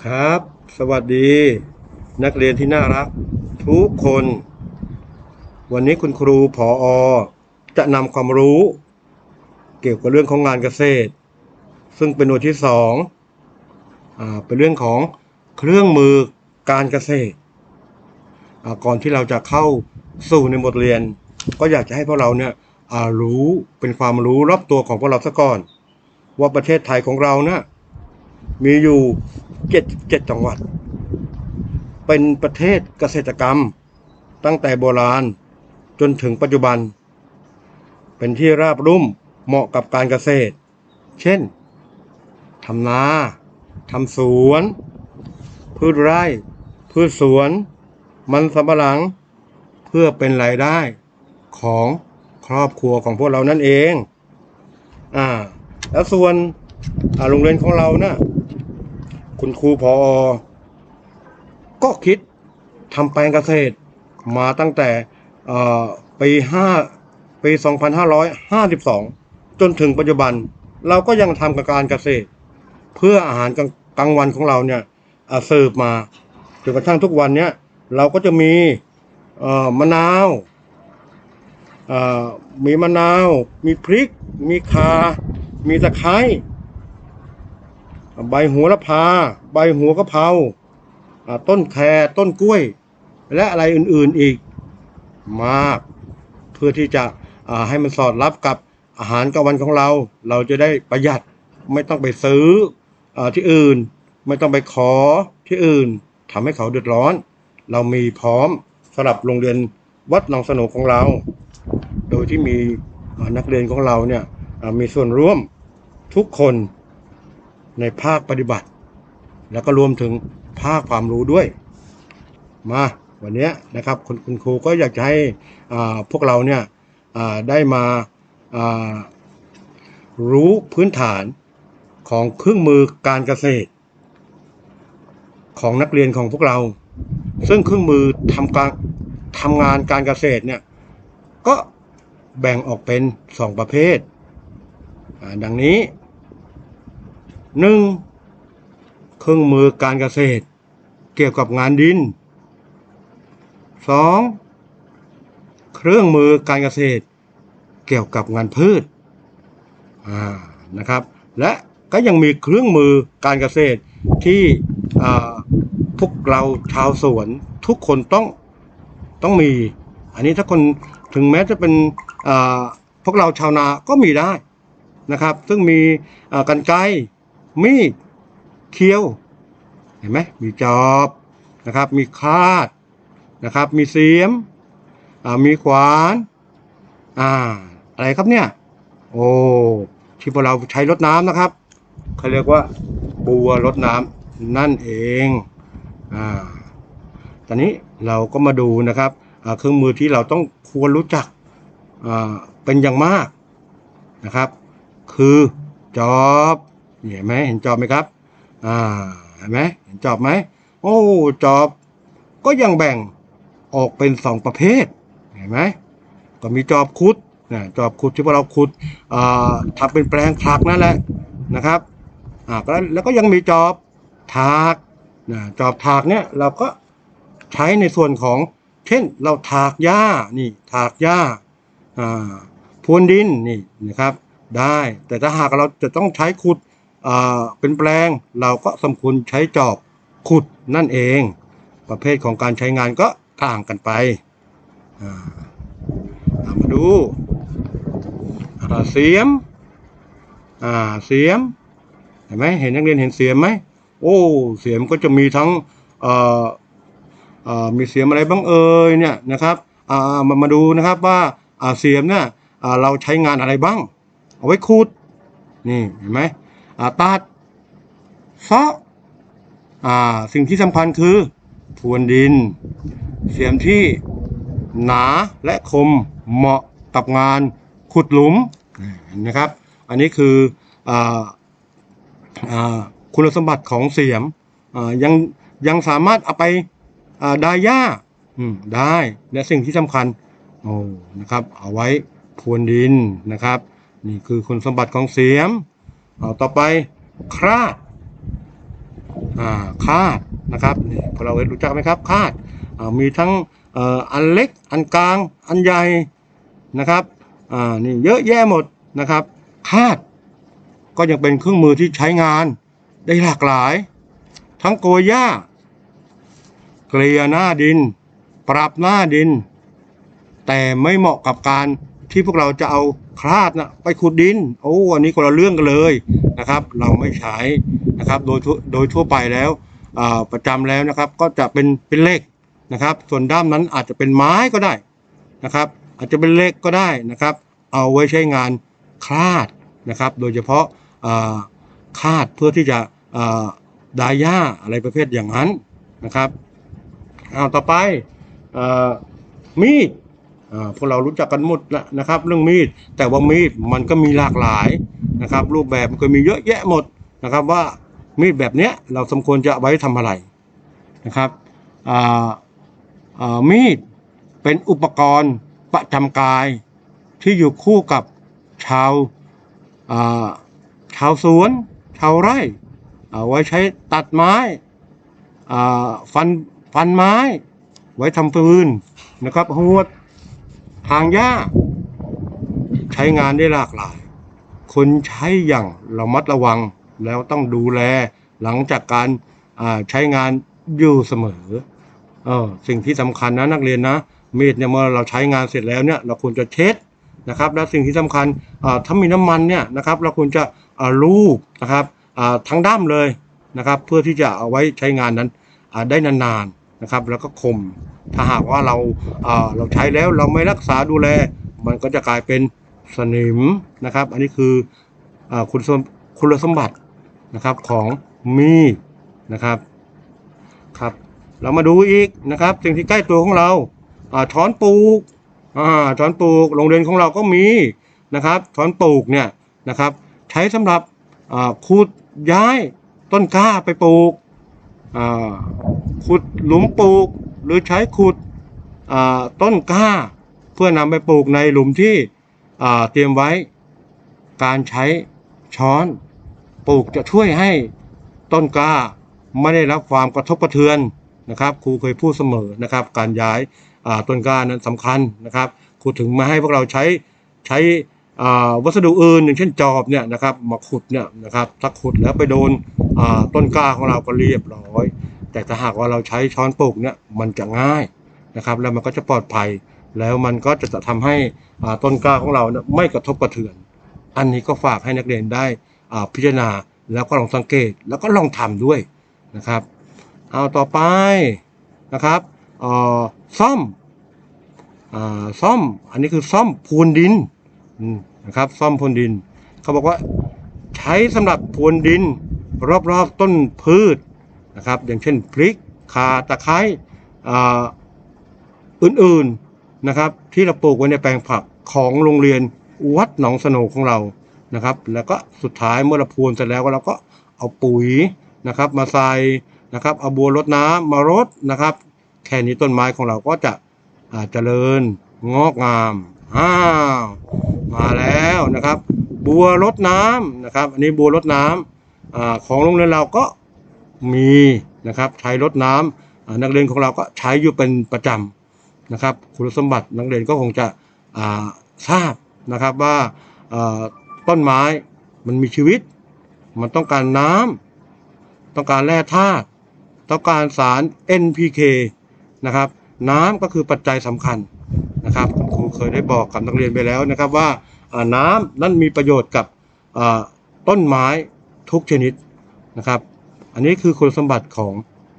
ครับ สวัสดี นักเรียนที่น่ารัก ทุกคน วันนี้คุณครูผออจะนำความรู้ เกี่ยวกับเรื่องของงานเกษตร ซึ่งเป็นหน่วยที่สองอ่าเป็นเรื่องของเครื่องมือการเกษตรอ่าก่อนที่เราจะเข้าสู่ในบทเรียน ก็อยากจะให้พวกเราเนี่ยอ่ารู้เป็นความรู้รอบตัวของพวกเราซะก่อน ว่าประเทศไทยของเรานี่ยมีอยู่ เจ็ดเจ็ดจังหวัด เป็นประเทศเกษตรกรรม ตั้งแต่โบราณจนถึงปัจจุบัน เป็นที่ราบรุ่มเหมาะกับการเกษตร เช่นทำนาทำสวน พืชไร่ พืชสวน มันสำปะหลัง เพื่อเป็นรายได้ของครอบครัวของพวกเรานั่นเอง อ่า แล้วส่วนโรงเรียนของเรานะ่ะ คุณครูพอก็คิดทำแปลงเกษตรมาตั้งแต่ปีห้าปี 2552 จนถึงปัจจุบัน เราก็ยังทำกับการเกษตร เพื่ออาหารกลางวันของเราเนี่ยเสิร์ฟมาจนกระทั่งทุกวันเนี้ยเราก็จะมีมะนาวมีมะนาว มีพริก มีข่ามีตะไคร้ ใบหัวละพา ใบหัวกะเพราต้นแครต้นกล้วย และอะไรอื่นๆอีกมาก เพื่อที่จะให้มันสอดรับกับอาหารกลางวันของเรา เราจะได้ประหยัดไม่ต้องไปซื้ออที่อื่น ไม่ต้องไปขอที่อื่นทำให้เขาเดือดร้อน เรามีพร้อมสำหรับโรงเรียนวัดหนองสนุกของเรา โดยที่มีนักเรียนของเราเนี่ยมีส่วนร่วมทุกคน ในภาคปฏิบัติ แล้วก็รวมถึงภาคความรู้ด้วย มาวันนี้นะครับคุณคุณครูก็อยากจะให้พวกเราเนี่ยได้มารู้พื้นฐานของเครื่องมือการเกษตร ของนักเรียนของพวกเรา ซึ่งเครื่องมือทำการทำงานการเกษตรเนี่ยก็แบ่งออกเป็นสองประเภทดังนี้ หนึ่งเครื่องมือการเกษตร เกี่ยวกับงานดินสองเครื่องมือการเกษตร เกี่ยวกับงานพืชอ่านะครับ และก็ยังมีเครื่องมือการเกษตรที่พวกเราชาวสวนทุกคนต้องต้องมี อันนี้ถ้าคนถึงแม้จะเป็นพวกเราชาวนาก็มีได้นะครับ ซึ่งมีกันไกร มีด เคี้ยว เห็นไหมมีจอบนะครับ มีคาดนะครับ มีเสียมมีขวานอ่าอะไรครับเนี่ย โอ้ที่พวกเราใช้รดน้ำนะครับเขาเรียกว่าบัวรดน้ำนั่นเองอ่าตอนนี้เราก็มาดูนะครับเครื่องมือที่เราต้องควรรู้จักเป็นอย่างมากนะครับ คือจอบ เห็นไหมเห็นจอบไหมครับ อ่าเห็นไหมเห็นจอบไหมโอ้จอบ ก็ยังแบ่งออกเป็นสองประเภทเห็นไหมก็มีจอบขุดนะจอบขุดที่พวกเราขุดอ่าทำเป็นแปลงผักนั่นแหละนะครับอ่าก็แล้วก็ยังมีจอบถากนะจอบถากเนี่ยเราก็ใช้ในส่วนของเช่นเราถากหญ้านี่ถากหญ้าอ่าพรวนดินนี่นะครับ ได้แต่ถ้าหากเราจะต้องใช้ขุด เป็นแปลงเราก็สมควรใช้จอบขุดนั่นเอง ประเภทของการใช้งานก็ต่างกันไปามาดูเสียมเสียมเห็นไหมเห็นนักเรียนเห็นเสียมไหมโอ้เสียมก็จะมีทั้งมีเสียมอะไรบ้างเอ่ยเนี่ยนะครับมามาดูนะครับว่าเสียมเนี่ยเราใช้งานอะไรบ้าง เอาไว้ขุดนี่เห็นไหม ตัดซาะอ่าสิ่งที่สำคัญคือพรวนดิน เสียมที่หนาและคมเหมาะกับงานขุดหลุมนะครับ อันนี้คืออ่าอ่าคุณสมบัติของเสียมอ่ายังยังสามารถเอาไปอ่าดายหญ้าอืมได้และสิ่งที่สำคัญโอ้นะครับ เอาไว้พรวนดินนะครับ นี่คือคุณสมบัติของเสียม เอาต่อไปคราดอ่าคาดนะครับนี่พวกเราเรู้จักไหมครับคาดอ่ามีทั้งเอ่ออันเล็กอันกลางอันใหญ่นะครับอ่านี่เยอะแยะหมดนะครับคาดก็ยังเป็นเครื่องมือที่ใช้งานได้หลากหลาย ทั้งโกยหญ้า เกลี่ยหน้าดิน ปรับหน้าดิน แต่ไม่เหมาะกับการที่พวกเราจะเอา คลาดนะไปขุดดิน โอ้อันนี้คนละเรื่องกันเลยนะครับ เราไม่ใช้นะครับ โดยโดยทั่วไปแล้วประจำแล้วนะครับ ก็จะเป็นเป็นเหล็กนะครับ ส่วนด้ามนั้นอาจจะเป็นไม้ก็ได้นะครับ อาจจะเป็นเหล็กก็ได้นะครับ เอาไว้ใช้งานคลาดนะครับ โดยเฉพาะอ่าคาดเพื่อที่จะดายหญ้าอะไรประเภทอย่างนั้นนะครับเอาต่อไปอมีด พวกเรารู้จักกันหมดแล้วนะครับ เรื่องมีด แต่ว่ามีดมันก็มีหลากหลายนะครับ รูปแบบมันก็มีเยอะแยะหมดนะครับว่ามีดแบบเนี้ยเราสมควรจะไว้ทำอะไรนะครับมีดเป็นอุปกรณ์ประจำกายที่อยู่คู่กับชาวาชาวสวน ชาวไร่เอาไว้ใช้ตัดไม้ฟันฟันไม้ ไว้ทำฟืนนะครับหวด ทางหญ้า ใช้งานได้หลากหลาย คนใช้อย่างระมัดระวังแล้วต้องดูแลหลังจากการใช้งานอยู่เสมอเออสิ่งที่สำคัญนะนักเรียนนะมีดเนี่ยเมื่อเราใช้งานเสร็จแล้วเนี่ยเราควรจะเช็ดนะครับ และสิ่งที่สำคัญถ้ามีน้ำมันเนี่ยนะครับ เราควรจะลูบนะครับทั้งด้ามเลยนะครับ เพื่อที่จะเอาไว้ใช้งานนั้นได้นานๆนะครับ แล้วก็คม ถ้าหากว่าเราเราใช้แล้วเราไม่รักษาดูแล มันก็จะกลายเป็นสนิมนะครับ อันนี้คืออคุณสมคุณสมบัตินะครับของมีดนะครับครับ เรามาดูอีกนะครับ สิ่งที่ใกล้ตัวของเราช้อนปลูกช้อนปลูกโรงเรียนของเราก็มีนะครับช้อนปลูกเนี่ยนะครับ ใช้สำหรับขุดย้ายต้นกล้าไปปลูกขุดหลุมปลูก หรือใช้ขุดต้นกล้า เพื่อนำไปปลูกในหลุมที่เตรียมไว้ การใช้ช้อนปลูกจะช่วยให้ต้นกล้าไม่ได้รับความกระทบกระเทือนนะครับครูเคยพูดเสมอนะครับ การย้ายต้นกล้านั้นสำคัญนะครับครูถึงมาให้พวกเราใช้ใช้วัสดุอื่นอย่างเช่นจอบเนี่ยนะครับมาขุดเนี่ยนะครับถ้าขุดแล้วไปโดนต้นกล้าของเราก็เรียบร้อย แต่ถ้าหากว่าเราใช้ช้อนปลูกเนี่ยมันจะง่ายนะครับ แล้วมันก็จะปลอดภัย แล้วมันก็จะทำให้ต้นกล้าของเราไม่กระทบกระเทือน อันนี้ก็ฝากให้นักเรียนได้พิจารณาแล้วก็ลองสังเกตแล้วก็ลองทำด้วยนะครับเอาต่อไปนะครับอ่อซ่อมอ่าซ่อมอันนี้คือซ่อมพรวนดินนะครับซ่อมพรวนดิน เขาบอกว่าใช้สำหรับพรวนดิน รอบๆต้นพืช นะครับอย่างเช่นพริกข่าตะไคร้อื่นๆนะครับที่เราปลูกไว้ในแปลงผักของโรงเรียนวัดหนองสนของเรานะครับ แล้วก็สุดท้ายเมื่อเราพรวนเสร็จแล้วเราก็เอาปุ๋ยนะครับ มาใส่นะครับเอาบัวรดน้ำมารดนะครับแค่นี้ต้นไม้ของเราก็จะอ่าเจริญงอกงามอ้าวมาแล้วนะครับ บัวรดน้ำนะครับ อันนี้บัวรดน้ำอาของโรงเรียนเราก็ มีนะครับใช้รดน้ำอ่านักเรียนของเราก็ใช้อยู่เป็นประจำนะครับ คุณสมบัตินักเรียนก็คงจะทราบนะครับว่าต้นไม้มันมีชีวิต มันต้องการน้ำต้องการแร่ธาตุต้องการสาร NPK นะครับ น้ำก็คือปัจจัยสำคัญนะครับครูเคยได้บอกกับนักเรียนไปแล้วนะครับว่าน้ำนั้นมีประโยชน์กับต้นไม้ทุกชนิดนะครับ อันนี้คือคุณสมบัติของ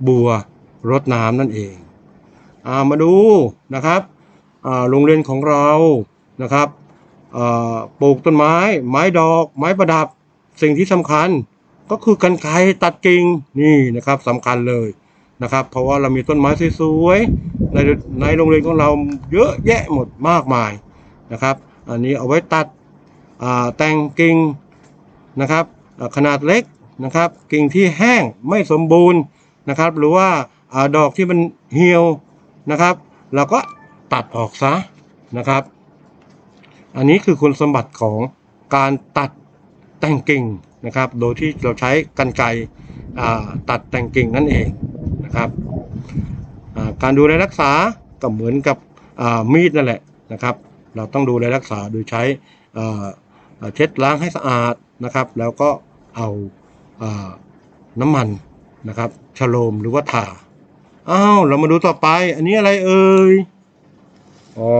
บัวรดน้ำนั่นเองอามาดูนะครับโรงเรียนของเรานะครับปลูกต้นไม้ ไม้ดอก ไม้ประดับ สิ่งที่สำคัญก็คือกันไกรตัดกิ่งนี่นะครับสำคัญเลยนะครับ เพราะว่าเรามีต้นไม้สวยๆในในโรงเรียนของเราเยอะแยะหมดมากมายนะครับ อันนี้เอาไว้ตัดแต่งกิ่งนะครับขนาดเล็ก นะครับ กิ่งที่แห้งไม่สมบูรณ์นะครับ หรือว่าอดอกที่มันเหี่ยวนะครับเราก็ตัดออกซะนะครับ อันนี้คือคุณสมบัติของการตัดแต่งกิ่งนะครับ โดยที่เราใช้กันไกรตัดแต่งกิ่งนั่นเองนะครับการดูแลรักษาก็เหมือนกับมีดนั่นแหละนะครับ เราต้องดูแลรักษาโดยใช้เช็ดล้างให้สะอาดนะครับ แล้วก็เอา น้ำมันนะครับฉโลมหรือว่าถ่าอ้าวเรามาดูต่อไป อันนี้อะไรเอ่ยอ๋อ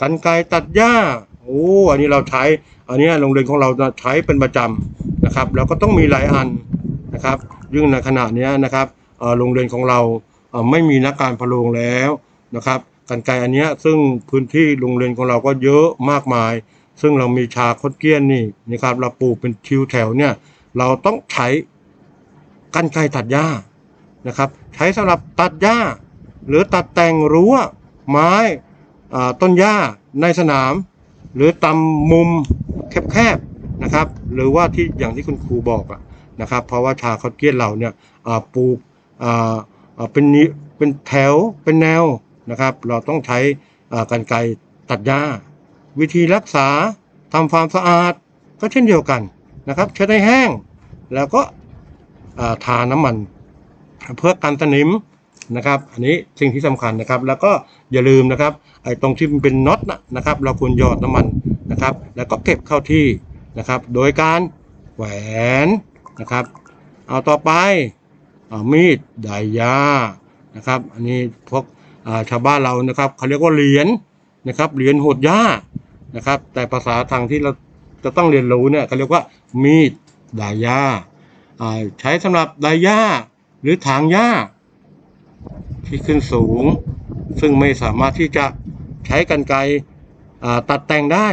กันไกตัดหญ้าโอ้อันนี้เราใช้อันนี้โรงเรียนของเราใช้เป็นประจำนะครับ แล้วก็ต้องมีหลายอันนะครับยิ่งในขณะนี้นะครับโรงเรียนของเราไม่มีนักการพะโรงแล้วนะครับกันไกอันนี้ซึ่งพื้นที่โรงเรียนของเราก็เยอะมากมาย ซึ่งเรามีชาคดเกี้ยนนี่นะครับเราปลูกเป็นทิวแถวเนี่ย เราต้องใช้กันไกรตัดหญ้านะครับ ใช้สำหรับตัดหญ้า หรือตัดแต่งรั้วไม้ต้นหญ้าในสนาม หรือตำมุมแคบๆนะครับ หรือว่าที่อย่างที่คุณครูบอกอะนะครับ เพราะว่าชาคอดเกี้ยนเราเนี่ยปลูกเป็นนิเป็นแถวเป็นแนวนะครับ เราต้องใช้กันไกรตัดหญ้า วิธีรักษาทำความสะอาดก็เช่นเดียวกัน นะครับเช็ดให้แห้ง แล้วก็ทาน้ำมันเพื่อกันสนิมนะครับ อันนี้สิ่งที่สำคัญนะครับ แล้วก็อย่าลืมนะครับไอ้ตรงที่มันเป็นน็อตนะนะครับ เราควรหยอดน้ำมันนะครับ แล้วก็เก็บเข้าที่นะครับ โดยการแหวนนะครับ เอาต่อไปเอามีดดายานะครับ อันนี้พวกชาวบ้านเรานะครับเขาเรียกว่าเหรียญนะครับเหรียญโหดย่านะครับ แต่ภาษาทางที่เรา จะต้องเรียนรู้เนี่ยเขาเรียกว่ามีดดายาอ่าใช้สำหรับดายาหรือถางหญ้า ที่ขึ้นสูง ซึ่งไม่สามารถที่จะใช้กันไกรตัดแต่งได้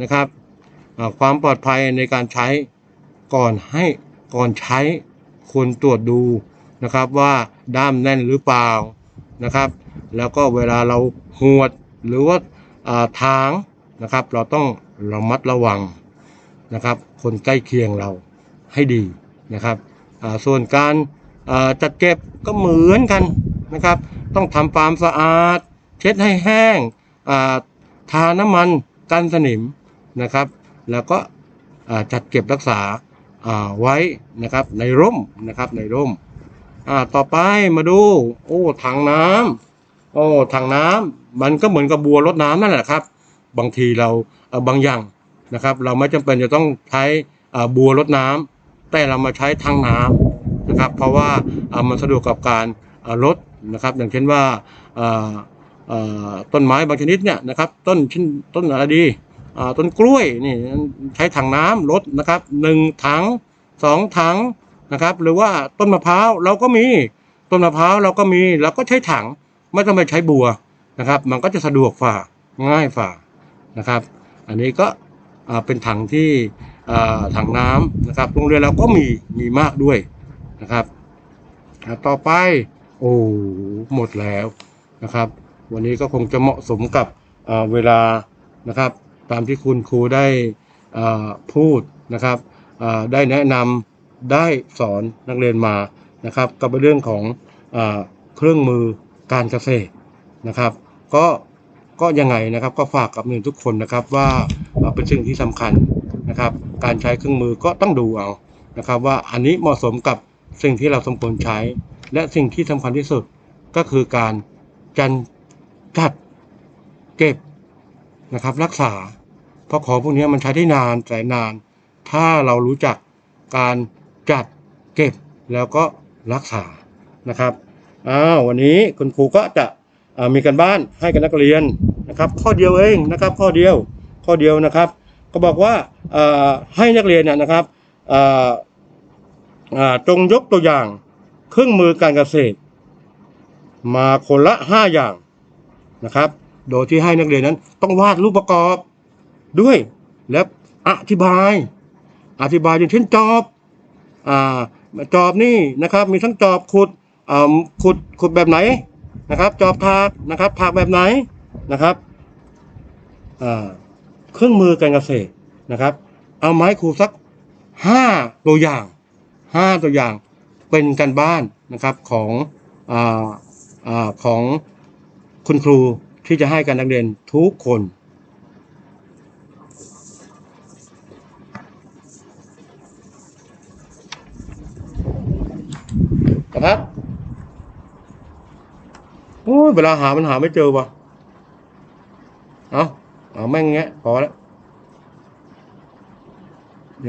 นะครับความปลอดภัยในการใช้ก่อนให้ก่อนใช้ควรตรวจดูนะครับว่าด้ามแน่นหรือเปล่านะครับ แล้วก็เวลาเราหวดหรือว่าทางนะครับ เราต้องระมัดระวัง นะครับ คนใกล้เคียงเราให้ดีนะครับส่วนการจัดเก็บก็เหมือนกันนะครับ ต้องทำความสะอาด เช็ดให้แห้งทาน้ำมันกันสนิมนะครับ แล้วก็จัดเก็บรักษาไว้นะครับในร่มนะครับในร่มต่อไปมาดู โอ้ถังน้ำโอ้ถังน้ำมันก็เหมือนกับบัวรดน้ำนั่นแหละครับ บางทีเราบางอย่าง นะครับ เราไม่จำเป็นจะต้องใช้บัวรดน้ำแต่เรามาใช้ถังน้ำนะครับ เพราะว่ามันสะดวกกับการลดนะครับ อย่างเช่นว่าต้นไม้บางชนิดเนี่ยนะครับ ต้นชิ้นต้นอะไรดีต้นกล้วยนี่ใช้ถังน้ำลดนะครับหนึ่งถังสองถังนะครับ หรือว่าต้นมะพร้าวเราก็มีต้นมะพร้าวเราก็มีเราก็ใช้ถังไม่ต้องไปใช้บัวนะครับ มันก็จะสะดวกฝ่าง่ายฝ่านะครับ อันนี้ก็ เป็นถังที่ถังน้ำนะครับ โรงเรียนเราก็มีมีมากด้วยนะครับ ต่อไปโอ้หมดแล้วนะครับ วันนี้ก็คงจะเหมาะสมกับเวลานะครับ ตามที่คุณครูได้พูดนะครับได้แนะนำได้สอนนักเรียนมานะครับกับเรื่องของอเครื่องมือการเกษตรนะครับ ก็ ก็ยังไงนะครับก็ฝากกับเรียนทุกคนนะครับว่าอ่าเป็นสิ่งที่สำคัญนะครับ การใช้เครื่องมือก็ต้องดูเอานะครับ ว่าอันนี้เหมาะสมกับสิ่งที่เราสมควรใช้ และสิ่งที่สำคัญที่สุดก็คือการจันจัดเก็บนะครับ รักษา เพราะของพวกนี้มันใช้ได้นานแสนนาน ถ้าเรารู้จักการจัดเก็บแล้วก็รักษานะครับอ้าววันนี้คุณครูก็จะมีการบ้านให้กับนักเรียน นะครับข้อเดียวเองนะครับข้อเดียวข้อเดียวนะครับ ก็บอกว่าให้นักเรียนเนี่ยนะครับจงยกตัวอย่างเครื่องมือการเกษตร มาคนละห้าอย่างนะครับ โดยที่ให้นักเรียนนั้นต้องวาดรูปประกอบด้วย และอธิบาย อธิบายอย่างเช่นจอบอจอบนี่นะครับ มีทั้งจอบขุดขุดขุดแบบไหนนะครับ จอบถากนะครับถากแบบไหน นะครับเครื่องมือการเกษตรนะครับ เอาไม้ครูสักห้าตัวอย่างห้าตัวอย่างเป็นการบ้านนะครับของออของคุณครูที่จะให้กับนักเรียนทุกคนแพทโอ้เวลาหามันหาไม่เจอวะ เอาเอาแม่งเงี้ยพอแล้ว